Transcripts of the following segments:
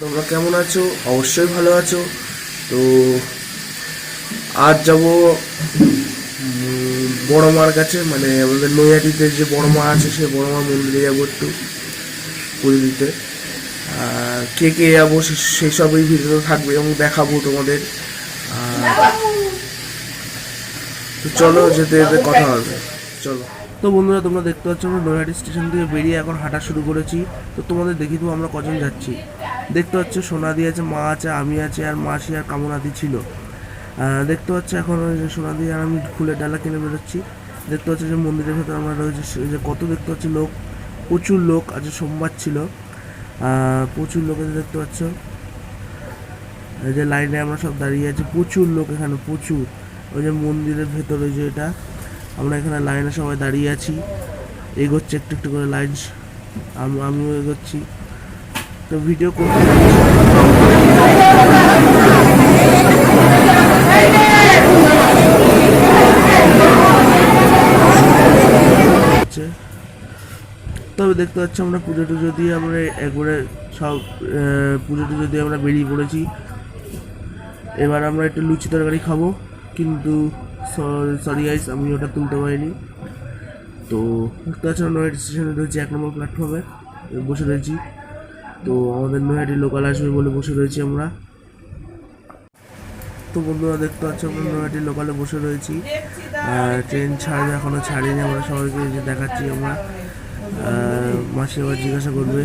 তোমরা কেমন আছো? অবশ্যই ভালো আছো। তো আজ যাব বড় মার কাছে মানে আমাদের নৈহাটিতে যে বড় মা আছে, সেই বড় মা মন্দিরে যাব একটু পুজো দিতে। আর কে কে যাব, সে- সেই সব এই ভিডিওতে থাকবে এবং দেখাবো তোমাদের। তো চলো, যেতে যেতে কথা হবে। চলো। তো বন্ধুরা, তোমরা দেখতে পাচ্ছ, আমরা নৈহাটি স্টেশন থেকে বেরিয়ে এখন হাঁটা শুরু করেছি। তো তোমাদের দেখি তো আমরা কজন যাচ্ছি। দেখতে পাচ্ছ সোনাদি আছে, মা আছে, আমি আছে, আর মাসি আর কামনাদি ছিল। দেখতে পাচ্ছ এখন সোনাদি আর আমি ফুলের ডালা কিনে বেরোচ্ছি। দেখতে পাচ্ছ যে মন্দিরের ভেতরে আমরা রয়েছি যে কত দেখতে পাচ্ছি লোক, প্রচুর লোক, আজ সোমবার ছিল। প্রচুর লোক আছে দেখতে পাচ্ছ। এই যে লাইনে আমরা সব দাঁড়িয়ে আছি, প্রচুর লোক এখানে, প্রচুর। ওই যে মন্দিরের ভেতরে যে এটা, আমরা এখানে লাইনে সবাই দাঁড়িয়ে আছি। এগোচ্ছে একটু একটু করে লাইন, আম- আমিও এগোচ্ছি। তো ভিডিও করতে। তবে দেখতে পাচ্ছি আমরা পুজো টুজো দিয়ে আমরা একবারে সব পুজো টুজো দিয়ে আমরা বেরিয়ে পড়েছি, এবার আমরা একটু লুচি তরকারি খাব, কিন্তু সরি গাইস আমি ওটা তুলতে পারিনি তো, দেখতে পাচ্ছি আমরা স্টেশনে রয়েছি এক নম্বর প্ল্যাটফর্মে বসে রয়েছি তো আমাদের নৈহাটি লোকাল আসবে বলে বসে রয়েছি আমরা। তো বন্ধুরা, দেখতে পাচ্ছ আমরা নৈহাটি লোকালে বসে রয়েছি। আর ট্রেন ছাড়বে এখনও ছাড়িনি। আমরা সবাইকে যে দেখাচ্ছি আমরা। মাসি আবার জিজ্ঞাসা করবে,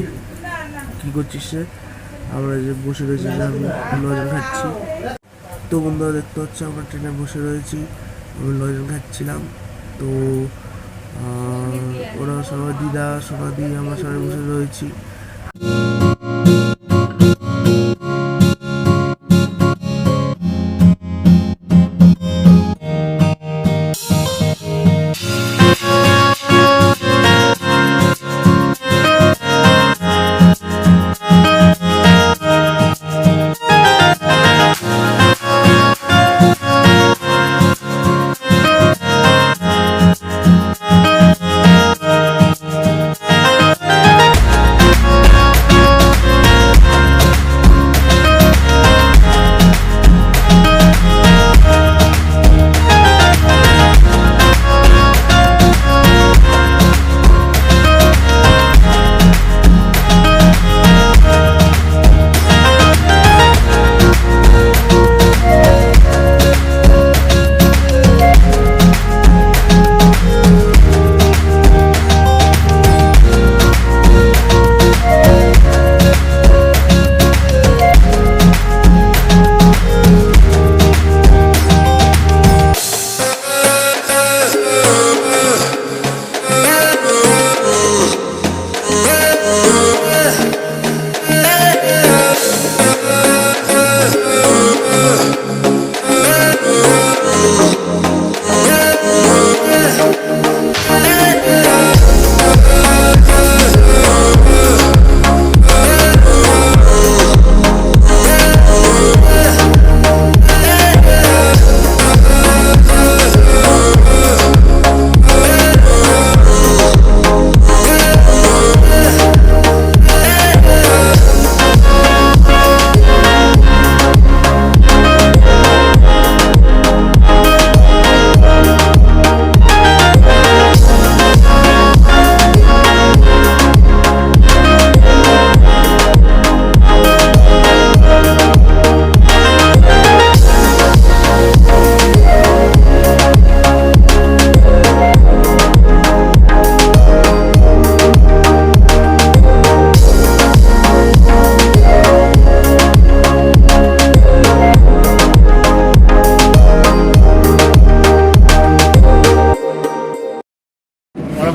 কী করছিস সে আমরা যে বসে রয়েছি লজেন খাচ্ছি। তো বন্ধুরা, দেখতে পাচ্ছ আমরা ট্রেনে বসে রয়েছি। আমি লজেন খাচ্ছিলাম। তো ওরা সবাই দিদা, সোনাদি, আমরা সবাই বসে রয়েছি।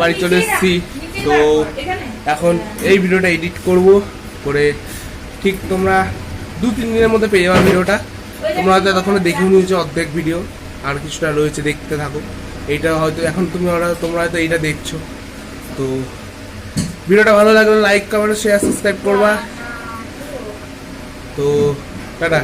বাড়ি চলে এসেছি। তো এখন এই ভিডিওটা এডিট করব করে ঠিক তোমরা দু, তিন দিনের মধ্যে পেয়ে যাবে ভিডিওটা। তোমরা হয়তো তখন দেখে নিয়েছো অর্ধেক ভিডিও, আর কিছুটা রয়েছে দেখতে থাকো। এইটা হয়তো এখন তুমি ওরা, তোমরা হয়তো এইটা দেখছ। তো ভিডিওটা ভালো লাগলে লাইক কমেন্ট শেয়ার সাবস্ক্রাইব করবা। তো টাটা।